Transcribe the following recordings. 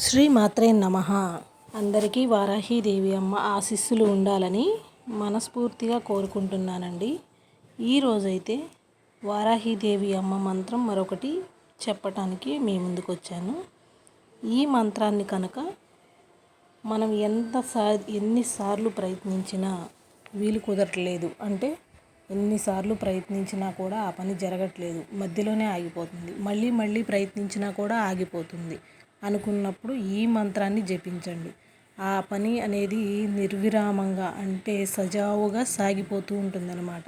శ్రీ మాత్రే నమ. అందరికీ వారాహీదేవి అమ్మ ఆశీస్సులు ఉండాలని మనస్ఫూర్తిగా కోరుకుంటున్నానండి. ఈరోజైతే వారాహీదేవి అమ్మ మంత్రం మరొకటి చెప్పటానికి మీ ముందుకు వచ్చాను ఈ మంత్రాన్ని కనుక మనం ఎంత సా ఎన్నిసార్లు ప్రయత్నించినా వీలు కుదరట్లేదు. అంటే ఎన్నిసార్లు ప్రయత్నించినా కూడా ఆ పని జరగట్లేదు. మధ్యలోనే ఆగిపోతుంది. మళ్ళీ మళ్ళీ ప్రయత్నించినా కూడా ఆగిపోతుంది. అనుకున్నప్పుడు ఈ మంత్రాన్ని జపించండి. ఆ పని అనేది నిర్విరామంగా అంటే సజావుగా సాగిపోతూ ఉంటుందన్నమాట.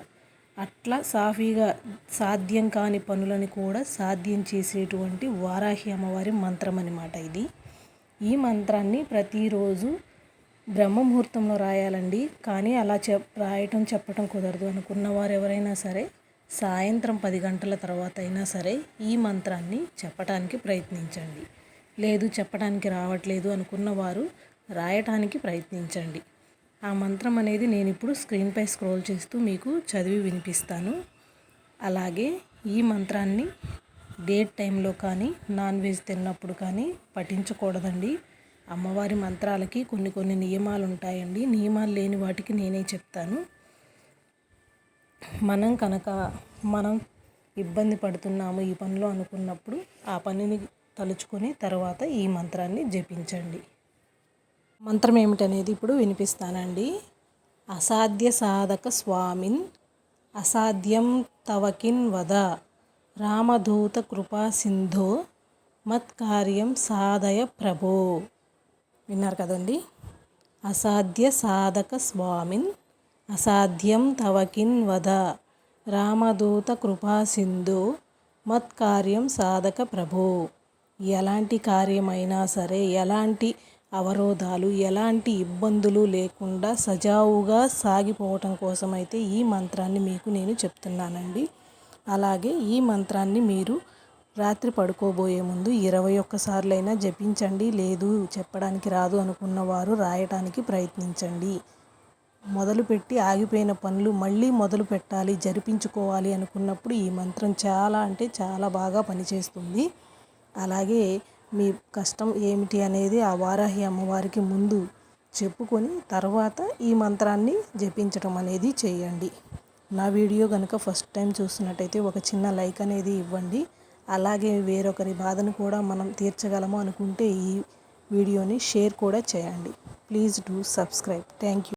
అట్లా సాఫీగా సాధ్యం కాని పనులని కూడా సాధ్యం చేసేటువంటి వారాహి అమ్మవారి మంత్రం అనమాట ఇది. ఈ మంత్రాన్ని ప్రతిరోజు బ్రహ్మముహూర్తంలో రాయాలండి. కానీ అలా చెప్ రాయటం చెప్పటం కుదరదు. అనుకున్న వారు ఎవరైనా సరే సాయంత్రం పది గంటల తర్వాత అయినా సరే ఈ మంత్రాన్ని చెప్పటానికి ప్రయత్నించండి. లేదు చెప్పడానికి రావట్లేదు అనుకున్న వారు రాయటానికి ప్రయత్నించండి. ఆ మంత్రం అనేది నేను ఇప్పుడు స్క్రీన్పై స్క్రోల్ చేస్తూ మీకు చదివి వినిపిస్తాను. అలాగే ఈ మంత్రాన్ని డేట్ టైంలో కానీ నాన్ వెజ్ తిన్నప్పుడు కానీ పఠించకూడదండి. అమ్మవారి మంత్రాలకి కొన్ని కొన్ని నియమాలు ఉంటాయండి నియమాలు లేని వాటికి నేనే చెప్తాను. మనం కనుక మనం ఇబ్బంది పడుతున్నాము ఈ పనిలో అనుకున్నప్పుడు ఆ పనిని తలుచుకొని తర్వాత ఈ మంత్రాన్ని జపించండి. మంత్రం ఏమిటనేది ఇప్పుడు వినిపిస్తానండి. అసాధ్య సాధక స్వామిన్ అసాధ్యం తవకిన్ వద రామదూత కృపా సింధో మత్కార్యం సాధయ ప్రభో. విన్నారు కదండి? అసాధ్య సాధక స్వామిన్ అసాధ్యం తవకిన్ వద రామదూత కృపా సింధు మత్కార్యం సాధక ప్రభో. ఎలాంటి కార్యమైనా సరే ఎలాంటి అవరోధాలు ఎలాంటి ఇబ్బందులు లేకుండా సజావుగా సాగిపోవటం కోసమైతే ఈ మంత్రాన్ని మీకు నేను చెప్తున్నానండి. అలాగే ఈ మంత్రాన్ని మీరు రాత్రి పడుకోబోయే ముందు ఇరవై ఒక్కసార్లైనా జపించండి. లేదు చెప్పడానికి రాదు అనుకున్న వారు రాయటానికి ప్రయత్నించండి. మొదలుపెట్టి ఆగిపోయిన పనులు మళ్ళీ మొదలు పెట్టాలి జరిపించుకోవాలి అనుకున్నప్పుడు ఈ మంత్రం చాలా అంటే చాలా బాగా పనిచేస్తుంది. అలాగే మీ కష్టం ఏమిటి అనేది ఆ వారాహి అమ్మవారికి ముందు చెప్పుకొని తర్వాత ఈ మంత్రాన్ని జపించడం అనేది చేయండి. నా వీడియో కనుక ఫస్ట్ టైం చూస్తున్నట్టయితే ఒక చిన్న లైక్ అనేది ఇవ్వండి. అలాగే వేరొకరి బాధను కూడా మనం తీర్చగలము అనుకుంటే ఈ వీడియోని షేర్ కూడా చేయండి. Please do subscribe. Thank you.